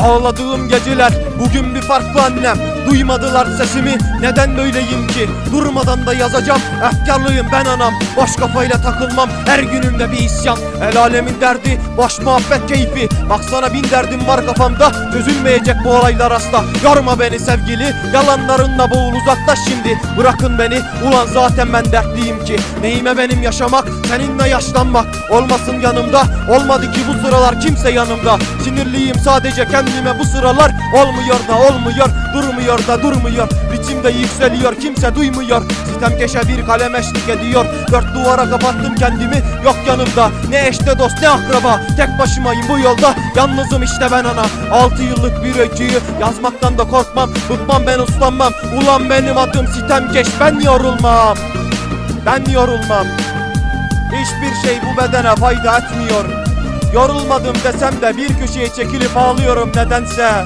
Ağladığım geceler bugün bir farklı annem. Duymadılar sesimi. Neden böyleyim ki? Durmadan da yazacağım. Efkarlıyım ben anam. Boş kafayla takılmam. Her günümde bir isyan. El alemin derdi. Boş muhabbet keyfi. Baksana bin derdim var kafamda. Çözülmeyecek bu olaylar asla. Yorma beni sevgili. Yalanlarınla boğul uzaklaş şimdi. Bırakın beni. Ulan zaten ben dertliyim ki. Neyime benim yaşamak? Seninle yaşlanmak. Olmasın yanımda. Olmadı ki bu sıralar kimse yanımda. Sinirliyim sadece kendime bu sıralar. Olmuyor da olmuyor durmuyor da durmuyor. Biçimde yükseliyor kimse duymuyor. Sitemkeşe bir kalem eşlik ediyor. Dört duvara kapattım kendimi yok yanımda. Ne eşte dost ne akraba Tek başımayım bu yolda. Yalnızım işte ben ana Altı yıllık bir öyküyü yazmaktan da korkmam. Bıkmam ben uslanmam. Ulan benim adım sitemkeş ben yorulmam. Ben yorulmam. Hiçbir şey bu bedene fayda etmiyor. Yorulmadım desem de bir köşeye çekilip ağlıyorum nedense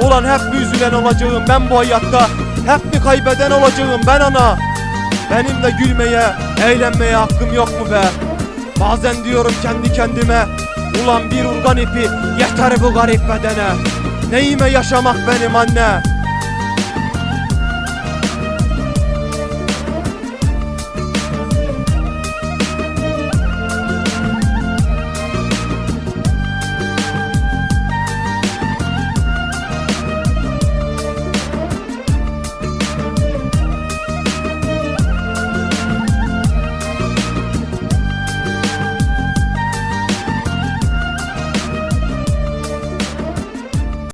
Ulan hep mi üzülen olacağım ben bu hayatta? Hep mi kaybeden olacağım ben ana? Benim de gülmeye, eğlenmeye hakkım yok mu be? Bazen diyorum kendi kendime Ulan bir urgan ipi yeter bu garip bedene. Neyime yaşamak benim anne